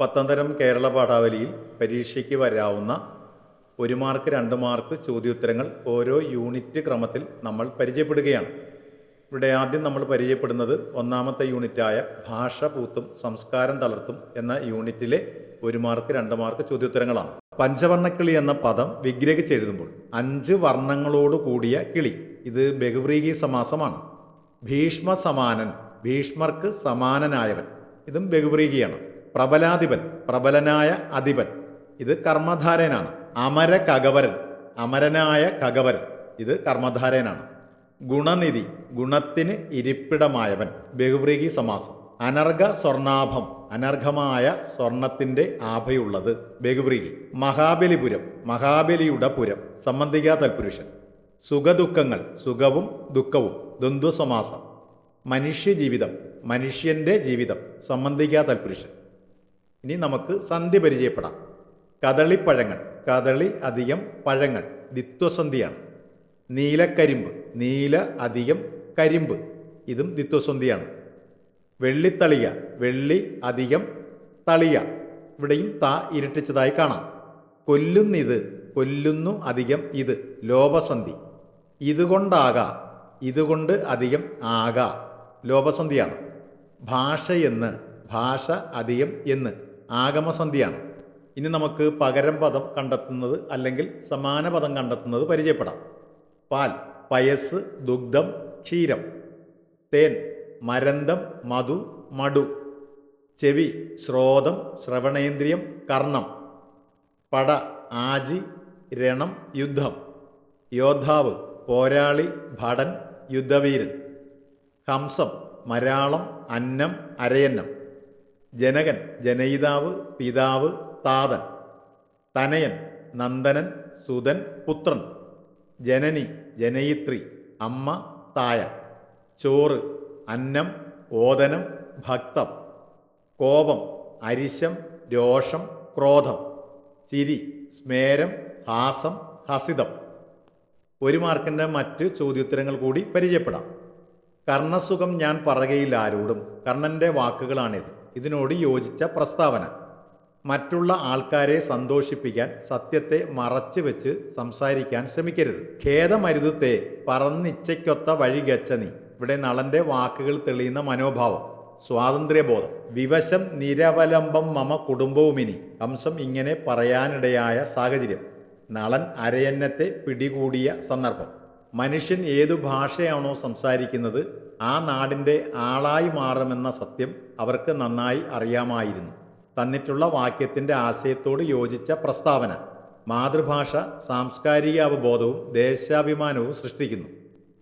പത്താം തരം കേരള പാഠാവലിയിൽ പരീക്ഷയ്ക്ക് വരാവുന്ന ഒരു മാർക്ക് രണ്ട് മാർക്ക് ചോദ്യോത്തരങ്ങൾ ഓരോ യൂണിറ്റ് ക്രമത്തിൽ നമ്മൾ പരിചയപ്പെടുകയാണ്. ഇവിടെ ആദ്യം നമ്മൾ പരിചയപ്പെടുന്നത് ഒന്നാമത്തെ യൂണിറ്റായ ഭാഷ പൂത്തും സംസ്കാരം തളർത്തും എന്ന യൂണിറ്റിലെ ഒരു മാർക്ക് രണ്ട് മാർക്ക് ചോദ്യോത്തരങ്ങളാണ്. പഞ്ചവർണക്കിളി എന്ന പദം വിഗ്രഹിച്ചെഴുതുമ്പോൾ അഞ്ച് വർണങ്ങളോട് കൂടിയ കിളി. ഇത് ബഹുവ്രീകി സമാസമാണ്. ഭീഷ്മ സമാനൻ ഭീഷ്മർക്ക് സമാനനായവൻ. ഇതും ബഹുബ്രീഹിയാണ്. പ്രബലാധിപൻ പ്രബലനായ അധിപൻ. ഇത് കർമ്മധാരനാണ്. അമര കകവരൻ അമരനായ കകവരൻ ഇത് കർമ്മധാരനാണ്. ഗുണനിധി ഗുണത്തിന് ഇരിപ്പിടമായവൻ. ബഹുവ്രീഹി സമാസം. അനർഘ സ്വർണാഭം അനർഘമായ സ്വർണത്തിന്റെ ആഭയുള്ളത് ബഹുവ്രീഹി മഹാബലിപുരം മഹാബലിയുടെ പുരം. സംബന്ധിക തൽപുരുഷൻ. സുഖദുഃഖങ്ങൾ സുഖവും ദുഃഖവും. ദ്വന്ദ്വസമാസം. മനുഷ്യജീവിതം മനുഷ്യന്റെ ജീവിതം. സംബന്ധിക്കാ തൽപുരുഷൻ. ഇനി നമുക്ക് സന്ധി പരിചയപ്പെടാം. കദളിപ്പഴങ്ങൾ കദളി അധികം പഴങ്ങൾ ദിത്വസന്ധിയാണ്. നീലക്കരിമ്പ് നീല അധികം കരിമ്പ് ഇതും ദിത്വസന്ധിയാണ്. വെള്ളിത്തളിയ വെള്ളി അധികം തളിയ ഇവിടെയും താ ഇരട്ടിച്ചതായി കാണാം. കൊല്ലുന്നിത് കൊല്ലുന്നു അധികം ഇത് ലോപസന്ധി. ഇതുകൊണ്ടാകാ ഇതുകൊണ്ട് അധികം ആകാ ലോപസന്ധിയാണ്. ഭാഷയെന്ന് ഭാഷ അധികം എന്ന്. ആഗമസന്ധിയാണ് ഇനി നമുക്ക് പകരം പദം കണ്ടെത്തുന്നത് അല്ലെങ്കിൽ സമാന പദം കണ്ടെത്തുന്നത് പരിചയപ്പെടാം. പാൽ പയസ് ദുഗ്ധം ക്ഷീരം. തേൻ മരന്തം മധു മടു. ചെവി ശ്രോതം ശ്രവണേന്ദ്രിയം കർണം. പട ആജി രണം യുദ്ധം. യോദ്ധാവ് പോരാളി ഭടൻ യുദ്ധവീരൻ. ഹംസം മരാളം അന്നം അരയന്നം. ജനകൻ ജനയിതാവ് പിതാവ് താതൻ തനയൻ നന്ദനൻ സുതൻ പുത്രൻ ജനനി ജനയിത്രി അമ്മ തായ ചോറ് അന്നം ഓദനം ഭക്തം കോപം അരിശം രോഷം ക്രോധം ചിരി സ്മേരം ഹാസം ഹസിതം. ഒരു മാർക്കിന്റെ മറ്റ് ചോദ്യോത്തരങ്ങൾ കൂടി പരിചയപ്പെടാം. കർണസുഖം ഞാൻ പറയുകയില്ല ആരോടും. കർണന്റെ വാക്കുകളാണിത്. ഇതിനോട് യോജിച്ച പ്രസ്താവന. മറ്റുള്ള ആൾക്കാരെ സന്തോഷിപ്പിക്കാൻ സത്യത്തെ മറച്ചു വെച്ച് സംസാരിക്കാൻ ശ്രമിക്കരുത്. ഖേദമരുതത്തെ പറന്നിച്ചയ്ക്കൊത്ത വഴി ഗച്ച നീ. ഇവിടെ നളന്റെ വാക്കുകൾ തെളിയുന്ന മനോഭാവം. സ്വാതന്ത്ര്യബോധം. വിവശം നിരവലംബം മമ കുടുംബവുമിനി. ഹംസം ഇങ്ങനെ പറയാനിടയായ സാഹചര്യം. നളൻ അരയന്നത്തെ പിടികൂടിയ സന്ദർഭം. മനുഷ്യൻ ഏതു ഭാഷയാണോ സംസാരിക്കുന്നത് ആ നാടിന്റെ ആളായി മാറുമെന്ന സത്യം അവർക്ക് നന്നായി അറിയാമായിരുന്നു. തന്നിട്ടുള്ള വാക്യത്തിന്റെ ആശയത്തോട് യോജിച്ച പ്രസ്താവന. മാതൃഭാഷ സാംസ്കാരിക അവബോധവും ദേശാഭിമാനവും സൃഷ്ടിക്കുന്നു.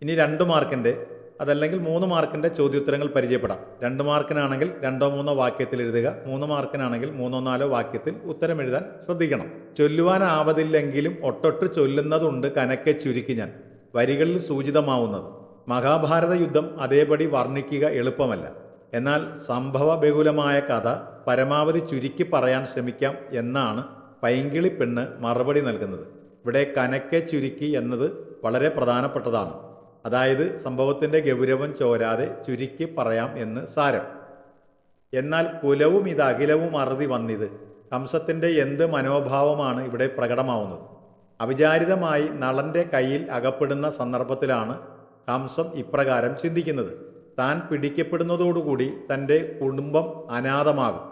ഇനി രണ്ട് മാർക്കിന്റെ അതല്ലെങ്കിൽ മൂന്ന് മാർക്കിന്റെ ചോദ്യോത്തരങ്ങൾ പരിചയപ്പെടാം. രണ്ട് മാർക്കിനാണെങ്കിൽ രണ്ടോ മൂന്നോ വാക്യത്തിൽ എഴുതുക മൂന്ന് മാർക്കിനാണെങ്കിൽ മൂന്നോ നാലോ വാക്യത്തിൽ ഉത്തരം എഴുതാൻ ശ്രദ്ധിക്കണം. ചൊല്ലുവാനാവതില്ലെങ്കിലും ഒട്ടൊട്ട് ചൊല്ലുന്നതുണ്ട് കനക്കെ ചുരുക്കി ഞാൻ. വരികളിൽ സൂചിതമാവുന്നത്. മഹാഭാരത യുദ്ധം അതേപടി വർണിക്കുക എളുപ്പമല്ല. എന്നാൽ സംഭവ ബഹുലമായ കഥ പരമാവധി ചുരുക്കി പറയാൻ ശ്രമിക്കാം എന്നാണ് പൈങ്കിളി പെണ്ണ് മറുപടി നൽകുന്നത്. ഇവിടെ കനക്കെ ചുരുക്കി എന്നത് വളരെ പ്രധാനപ്പെട്ടതാണ്. അതായത് സംഭവത്തിന്റെ ഗൗരവം ചോരാതെ ചുരുക്കി പറയാം എന്ന് സാരം. എന്നാൽ കുലവും ഇത് അഖിലവും അറുതി വന്നിത്. കംസത്തിന്റെ എന്ത് മനോഭാവമാണ് ഇവിടെ പ്രകടമാവുന്നത്? അവിചാരിതമായി നളന്റെ കയ്യിൽ അകപ്പെടുന്ന സന്ദർഭത്തിലാണ് കംസം ഇപ്രകാരം ചിന്തിക്കുന്നത്. താൻ പിടിക്കപ്പെടുന്നതോടുകൂടി തന്റെ കുടുംബം അനാഥമാകും.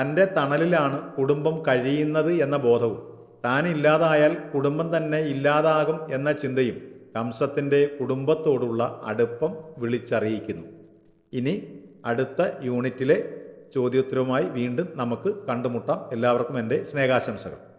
തന്റെ തണലിലാണ് കുടുംബം കഴിയുന്നത് എന്ന ബോധവും. താൻ ഇല്ലാതായാൽ കുടുംബം തന്നെ ഇല്ലാതാകും എന്ന ചിന്തയും കംസത്തിന്റെ കുടുംബത്തോടുള്ള അടുപ്പം വിളിച്ചറിയിക്കുന്നു. ഇനി അടുത്ത യൂണിറ്റിലെ ചോദ്യോത്തരവുമായി വീണ്ടും നമുക്ക് കണ്ടുമുട്ടാം. എല്ലാവർക്കും എന്റെ സ്നേഹാശംസകൾ.